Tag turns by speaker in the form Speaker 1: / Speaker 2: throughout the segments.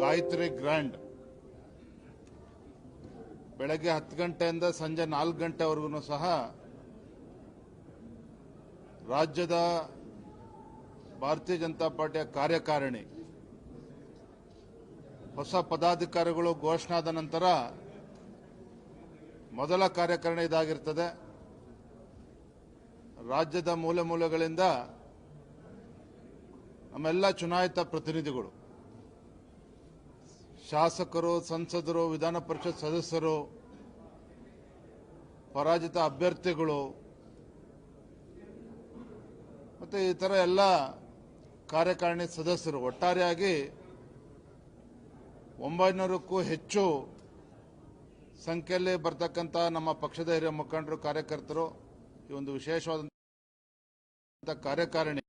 Speaker 1: Gayatri grand. ಬೆಳಗ್ಗೆ ಹತ್ತು ಗಂಟೆಯಿಂದ ಸಂಜೆ ನಾಲ್ಕು ಗಂಟೆವರೆಗೂ ಸಹ ರಾಜ್ಯದ ಭಾರತೀಯ ಜನತಾ ಪಾರ್ಟಿಯ ಕಾರ್ಯಕಾರಿಣಿ ಹೊಸ ಪದಾಧಿಕಾರಿಗಳು ಘೋಷಣೆ ಆದ ನಂತರ ಮೊದಲ ಕಾರ್ಯಕಾರಿಣಿ ಇದಾಗಿರ್ತದೆ. ರಾಜ್ಯದ ಮೂಲೆ ಮೂಲೆಗಳಿಂದ ನಮ್ಮೆಲ್ಲ ಚುನಾಯಿತ ಪ್ರತಿನಿಧಿಗಳು ಶಾಸಕರು, ಸಂಸದರು, ವಿಧಾನ ಪರಿಷತ್ ಸದಸ್ಯರು, ಪರಾಜಿತ ಅಭ್ಯರ್ಥಿಗಳು, ಮತ್ತು ಈ ಥರ ಎಲ್ಲ ಕಾರ್ಯಕಾರಿಣಿ ಸದಸ್ಯರು ಒಟ್ಟಾರೆಯಾಗಿ ಒಂಬೈನೂರಕ್ಕೂ ಹೆಚ್ಚು ಸಂಖ್ಯೆಯಲ್ಲಿ ಬರ್ತಕ್ಕಂಥ ನಮ್ಮ ಪಕ್ಷದ ಹಿರಿಯ ಮುಖಂಡರು, ಕಾರ್ಯಕರ್ತರು ಈ ಒಂದು ವಿಶೇಷವಾದಂಥ ಕಾರ್ಯಕಾರಿಣಿ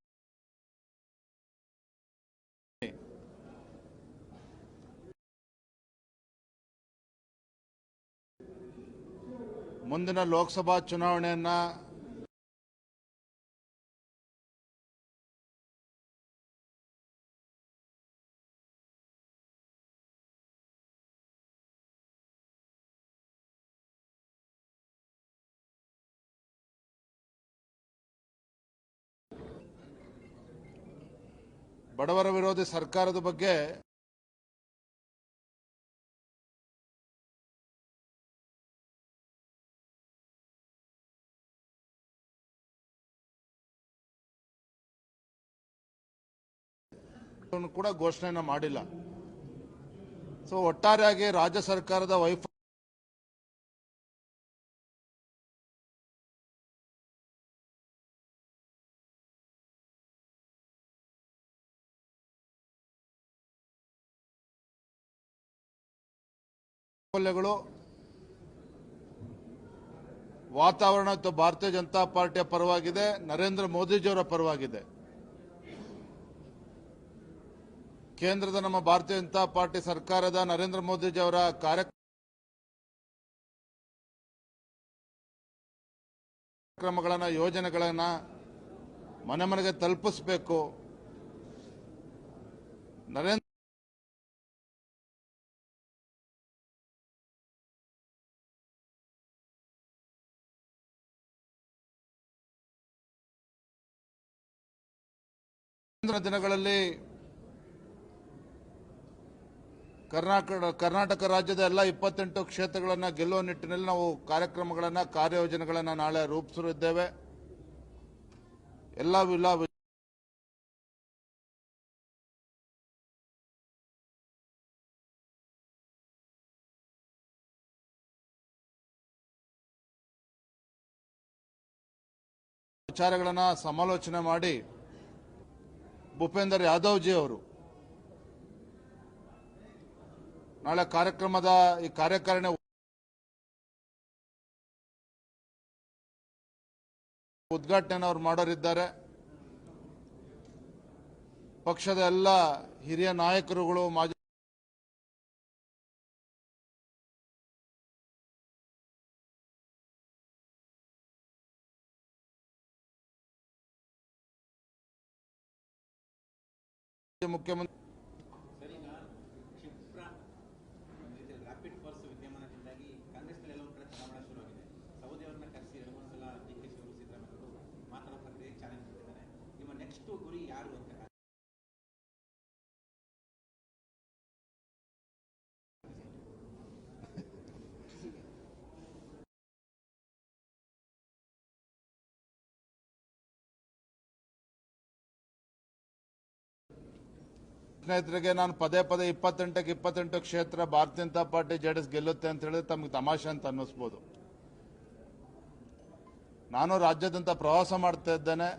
Speaker 1: ಮುಂದಿನ ಲೋಕಸಭಾ ಚುನಾವಣೆಯನ್ನ ಬಡವರ ವಿರೋಧಿ ಸರ್ಕಾರದ ಬಗ್ಗೆ ಕೂಡ ಘೋಷಣೆಯನ್ನ ಮಾಡಿಲ್ಲ. ಸೊ ಒಟ್ಟಾರೆಯಾಗಿ ರಾಜ್ಯ ಸರ್ಕಾರದ ವೈಫ ವೈಫಲ್ಯಗಳು ವಾತಾವರಣ ಭಾರತೀಯ ಜನತಾ ಪಾರ್ಟಿಯ ಪರವಾಗಿದೆ, ನರೇಂದ್ರ ಮೋದಿಜಿಯವರ ಪರವಾಗಿದೆ. ಕೇಂದ್ರದ ನಮ್ಮ ಭಾರತೀಯ ಜನತಾ ಪಾರ್ಟಿ ಸರ್ಕಾರದ ನರೇಂದ್ರ ಮೋದಿಜಿ ಅವರ ಕಾರ್ಯಕ್ರಮಗಳನ್ನ, ಯೋಜನೆಗಳನ್ನ ಮನೆ ಮನೆಗೆ ತಲುಪಿಸಬೇಕು. ನರೇಂದ್ರ ದಿನಗಳಲ್ಲಿ ಕರ್ನಾಟಕ ಕರ್ನಾಟಕ ರಾಜ್ಯದ ಎಲ್ಲ ಇಪ್ಪತ್ತೆಂಟು ಕ್ಷೇತ್ರಗಳನ್ನು ಗೆಲ್ಲುವ ನಿಟ್ಟಿನಲ್ಲಿ ನಾವು ಕಾರ್ಯಕ್ರಮಗಳನ್ನು ಕಾರ್ಯಯೋಜನೆಗಳನ್ನು ನಾಳೆ ರೂಪಿಸಲಿದ್ದೇವೆ ಎಲ್ಲ ವಿಲ್ಲಾ ವಿಚಾರಗಳನ್ನು ಸಮಾಲೋಚನೆ ಮಾಡಿ ಭೂಪೇಂದರ್ ಯಾದವ್ ಜಿ ಅವರು ನಾಳೆ ಕಾರ್ಯಕ್ರಮದ ಈ ಕಾರ್ಯಕಾರಿಣಿ ಉದ್ಘಾಟನೆ ಅವರು ಮಾಡೋರಿದ್ದಾರೆ. ಪಕ್ಷದ ಎಲ್ಲ ಹಿರಿಯ ನಾಯಕರುಗಳು ಮಾಜಿ ಮುಖ್ಯಮಂತ್ರಿ ಸ್ನೇಹಿತರಿಗೆ ನಾನು ಪದೇ ಪದೇ ಇಪ್ಪತ್ತೆಂಟಕ್ಕೆ ಇಪ್ಪತ್ತೆಂಟು ಕ್ಷೇತ್ರ ಭಾರತೀಯ ಜನತಾ ಪಾರ್ಟಿ ಜೆಡಿಎಸ್ ಗೆಲ್ಲುತ್ತೆ ಅಂತ ಹೇಳಿದ್ರೆ ತಮಗೆ ತಮಾಷೆ ಅಂತ ಅನ್ನಿಸ್ಬೋದು. ನಾನು ರಾಜ್ಯದಂತ ಪ್ರವಾಸ ಮಾಡ್ತಾ ಇದ್ದೇನೆ.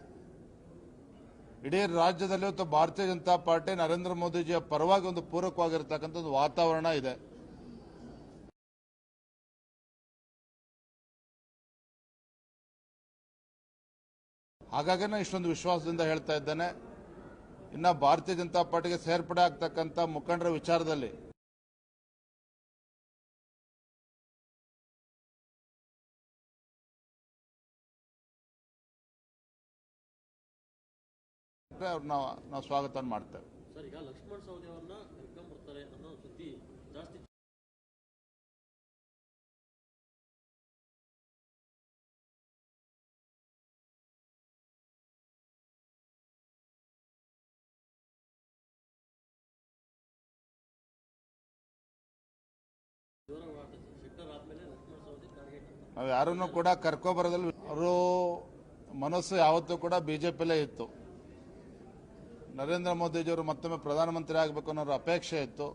Speaker 1: ಇಡೀ ರಾಜ್ಯದಲ್ಲಿ ಇವತ್ತು ಭಾರತೀಯ ಜನತಾ ಪಾರ್ಟಿ ನರೇಂದ್ರ ಮೋದಿಜಿಯ ಪರವಾಗಿ ಒಂದು ಪೂರಕವಾಗಿರ್ತಕ್ಕಂಥ ಒಂದು ವಾತಾವರಣ ಇದೆ. ಹಾಗಾಗಿ ನಾನು ಇಷ್ಟೊಂದು ವಿಶ್ವಾಸದಿಂದ ಹೇಳ್ತಾ ಇದ್ದೇನೆ. ಇನ್ನ ಭಾರತೀಯ ಜನತಾ ಪಾರ್ಟಿಗೆ ಸೇರ್ಪಡೆ ಆಗ್ತಕ್ಕಂಥ ಮುಖಂಡರ ವಿಚಾರದಲ್ಲಿ. ಅವ್ರನ್ನ ನಾವು ಸ್ವಾಗತ ಮಾಡ್ತೇವೆ. ನಾವು ಯಾರನ್ನು ಕೂಡ ಕರ್ಕೊಬರೋದಲ್ಲಿ ಅವರು ಮನಸ್ಸು ಯಾವತ್ತೂ ಕೂಡ ಬಿಜೆಪಿಲೇ ಇತ್ತು. ನರೇಂದ್ರ ಮೋದಿಜಿಯವರು ಮತ್ತೊಮ್ಮೆ ಪ್ರಧಾನಮಂತ್ರಿ ಆಗಬೇಕು ಅನ್ನೋರ ಅಪೇಕ್ಷೆ ಇತ್ತು.